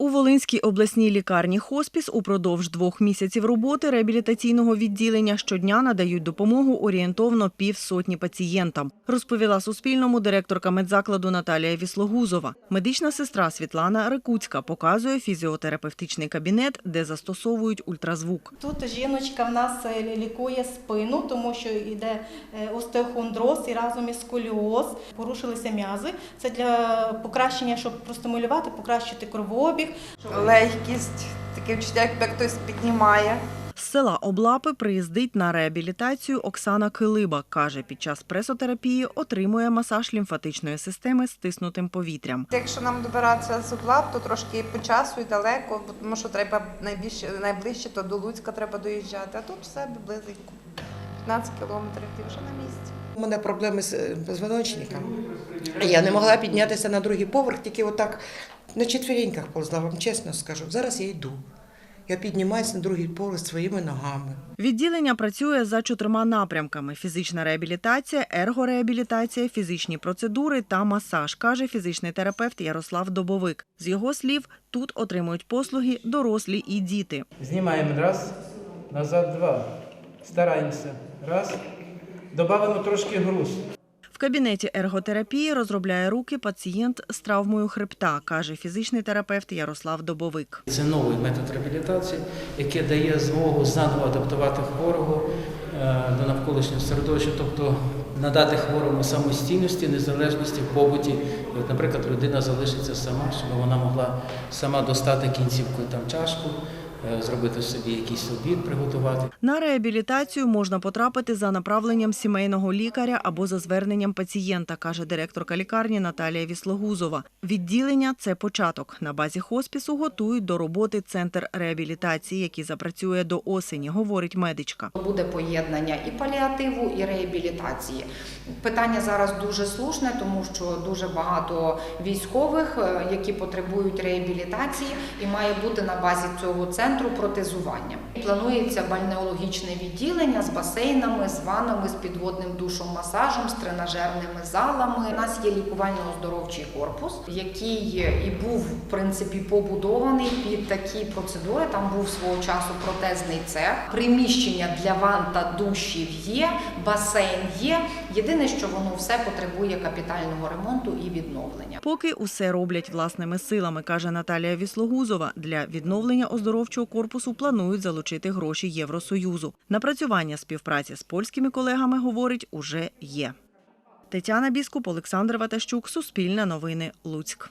У Волинській обласній лікарні хоспіс упродовж двох місяців роботи реабілітаційного відділення щодня надають допомогу орієнтовно півсотні пацієнтам, розповіла Суспільному директорка медзакладу Наталія Віслогузова. Медична сестра Світлана Рикуцька показує фізіотерапевтичний кабінет, де застосовують ультразвук. Тут жіночка в нас е, лікує спину, тому що йде е, остеохондроз і разом із сколіоз. Порушилися м'язи. Це для покращення, щоб простимулювати, покращити кровообіг. Легкість, таке відчуття, якби хтось піднімає. З села Облапи приїздить на реабілітацію Оксана Килиба. Каже, під час пресотерапії отримує масаж лімфатичної системи з тиснутим повітрям. Якщо нам добиратися з Углаб, то трошки по часу і далеко, бо тому що треба найбільше найближче, то до Луцька треба доїжджати, а тут все близенько. 15 кілометрів і вже на місці. У мене проблеми з е, позвоночником. Я не могла піднятися на другий поверх, тільки отак на четвереньках повзла, вам чесно скажу. Зараз я йду. Я піднімаюся на другий поверх своїми ногами. Відділення працює за чотирма напрямками: фізична реабілітація, ергореабілітація, фізичні процедури та масаж, каже фізичний терапевт Ярослав Добовик. З його слів, тут отримують послуги дорослі і діти. Знімаємо раз, назад два. Стараємося. Раз. Добавимо трошки груз. Кабінеті ерготерапії розробляє руки пацієнт з травмою хребта, каже фізичний терапевт Ярослав Добовик. Це новий метод реабілітації, який дає змогу заново адаптувати хворого е, до навколишнього середовища, тобто надати хворому самостійності, незалежності в побуті. Наприклад, людина залишиться сама, щоб вона могла сама достати кінцівкою там чашку, зробити собі якийсь обід, приготувати. На реабілітацію можна потрапити за направленням сімейного лікаря або за зверненням пацієнта, каже директорка лікарні Наталія Віслогузова. Відділення це початок. На базі хоспісу готують до роботи центр реабілітації, який запрацює до осені, говорить медичка. Буде поєднання і паліативу, і реабілітації. Питання зараз дуже слушне, тому що дуже багато військових, е, які потребують реабілітації, і має бути на базі цього центру протезування. Планується бальнеологічне відділення з басейнами, з ваннами, з підводним душом, масажем, з тренажерними залами. У нас є лікувально-оздоровчий корпус, який і був в принципі побудований під такі процедури. Там був свого часу протезний цех, приміщення для ванн та душів є, басейн є. Єдине, що воно все потребує капітального ремонту і відновлення. Поки усе роблять власними силами, каже Наталія Віслогузова. Для відновлення оздоровчого корпусу планують залучити гроші Євросоюзу. Напрацювання співпраці з польськими колегами, говорить, уже є. Тетяна Біскуп, Олександр Ватащук, Суспільне новини, Луцьк.